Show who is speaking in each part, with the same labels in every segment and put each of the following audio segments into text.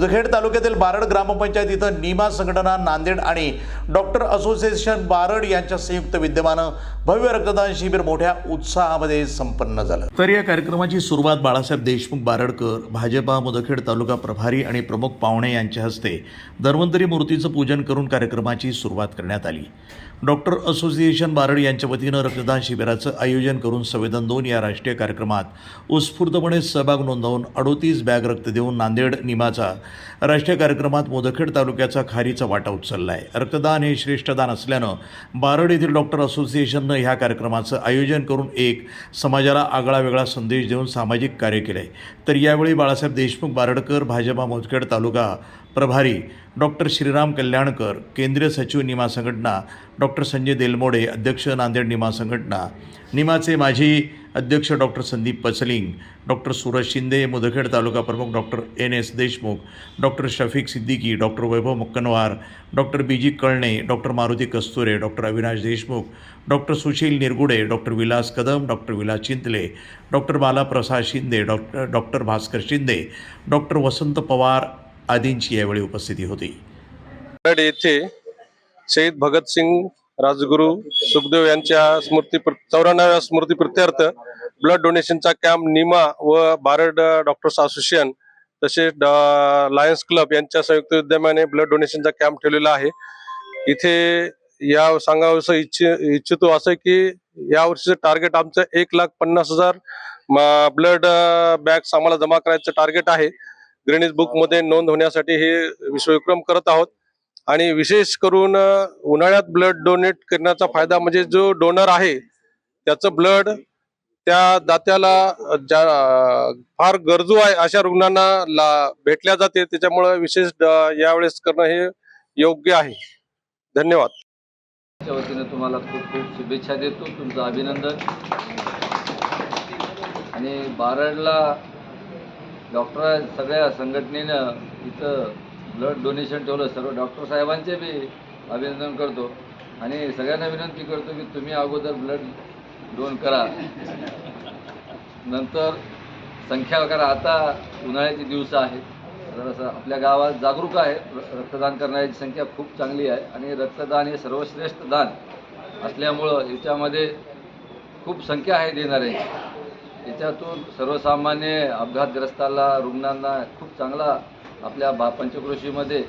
Speaker 1: मुदखेड तालुक्यातील बारड ग्रामपंचायत इथं निमा संघटना नांदेड आणि डॉक्टर असोसिएशन बारड यांच्या संयुक्त विद्यमानं भव्य रक्तदान शिबिर मोठ्या उत्साहामध्ये संपन्न झालं. तर या कार्यक्रमाची सुरुवात बाळासाहेब देशमुख बारडकर भाजपा मुदखेड तालुका प्रभारी आणि प्रमुख पाहुणे यांच्या हस्ते धन्वंतरी मूर्तीचं पूजन करून कार्यक्रमाची सुरुवात करण्यात आली. डॉक्टर असोसिएशन बारड यांच्या वतीनं रक्तदान शिबिराचं आयोजन करून संवेदन दोन या राष्ट्रीय कार्यक्रमात उत्स्फूर्तपणे सहभाग नोंदवून अडोतीस बॅग रक्त देऊन नांदेड निमाचा राष्ट्रीय कार्यक्रमात मोदखेड तालुक्याचा खारीचा वाटा उचलला आहे रक्तदान हे श्रेष्ठ दान असल्यानं बारड येथील डॉक्टर असोसिएशननं ह्या कार्यक्रमाचं आयोजन करून एक समाजाला आगळा वेगळा संदेश देऊन सामाजिक कार्य केलं. आहे तर यावेळी बाळासाहेब देशमुख बारडकर भाजपा मोजखेड तालुका प्रभारी डॉक्टर श्रीराम कल्याणकर केंद्रीय सचिव निमा संघटना डॉक्टर संजय देलमोडे अध्यक्ष नांदेड निमा संघटना निमाचे माजी अध्यक्ष डॉक्टर संदीप पसलिंग डॉक्टर सूरज शिंदे मुदखेड तालुका प्रमुख doctor N S Deshmukh doctor Shafiq Siddiqui doctor Vaibhav Mukkanwar doctor B G Kalne doctor Maruti Kasture doctor Avinash Deshmukh doctor Sushil Nirgude doctor Vilas Kadam doctor Vilas Chintale doctor Balaprasad Shinde doctor doctor Bhaskar Shinde doctor Vasant Pawar आदींची यावेळी उपस्थिती होती.
Speaker 2: येथे शहीद भगतसिंग राजगुरू सुखदेव यांच्या स्मृती चौऱ्याण्णव्या स्मृती प्रत्यर्थ blood डोनेशनचा camp Nima व Barad doctors association तसेच lions club यांच्या संयुक्त विद्यमाने ब्लड डोनेशनचा कॅम्प ठेवलेला आहे. इथे या सांगावं इच्छ इच्छितो असं की या वर्षीचं टार्गेट आमचं एक लाख पन्नास हजार ब्लड बॅग्स आम्हाला जमा करायचं टार्गेट आहे. ग्रेनिज बुकमध्ये नोंद होण्यासाठी हे विश्वविक्रम करत आहोत. आणि विशेष करून उन्हाळ्यात ब्लड डोनेट करण्याचा फायदा म्हणजे जो डोनर आहे त्याचं ब्लड त्या दात्याला ज्या फार गरजू आहे अशा रुग्णांना ला भेटल्या जाते. त्याच्यामुळे विशेष यावेळेस करणं हे योग्य आहे. धन्यवाद.
Speaker 3: च्या तुम्हाला खूप खूप शुभेच्छा देतो. तुमचं अभिनंदन. आणि बारडला डॉक्टर सगळ्या संघटनेनं इथं ब्लड डोनेशन ठेवलं सर्व डॉक्टर साहेबांचे बी अभिनंदन करतो. आणि सगळ्यांना विनंती करतो की तुम्ही अगोदर ब्लड डोन करा. नंतर संख्या करा. आता उन्हाळ्याचे दिवस आहेत. जरासं आपल्या गावात जागरूक आहे. र- रक्तदान करण्याची संख्या खूप चांगली आहे. आणि रक्तदान हे सर्वश्रेष्ठ दान असल्यामुळं याच्यामध्ये खूप संख्या आहे देणाऱ्यांची. याच्यातून सर्वसामान्य अपघातग्रस्ताला रुग्णांना खूप चांगला आपल्या बा पंचक्रोशीमध्ये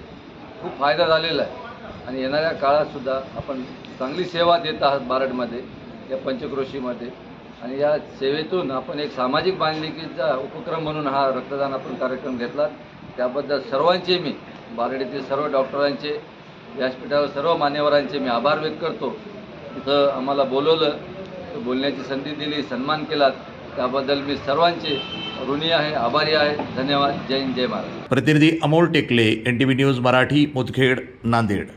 Speaker 3: खूप फायदा झालेला आहे. आणि येणाऱ्या काळातसुद्धा आपण चांगली सेवा देत आहात बारडमध्ये या पंचक्रोशीमध्ये आणि या सेवेतून आपण एक सामाजिक बांधिलकीचा उपक्रम म्हणून हा रक्तदान आपण कार्यक्रम घेतला. त्याबद्दल सर्वांचे मी बारडीतील सर्व डॉक्टरांचे व्यासपीठावर सर्व मान्यवरांचे मी आभार व्यक्त करतो. तिथं आम्हाला बोलवलं बोलण्याची संधी दिली सन्मान केलात. त्याबद्दल मी सर्वांचे ऋणी आहे आभारी आहे. धन्यवाद. जय हिंद जय महाराज
Speaker 1: प्रतिनिधी Amol Tekale N T V news Marathi Mudkhed Nanded.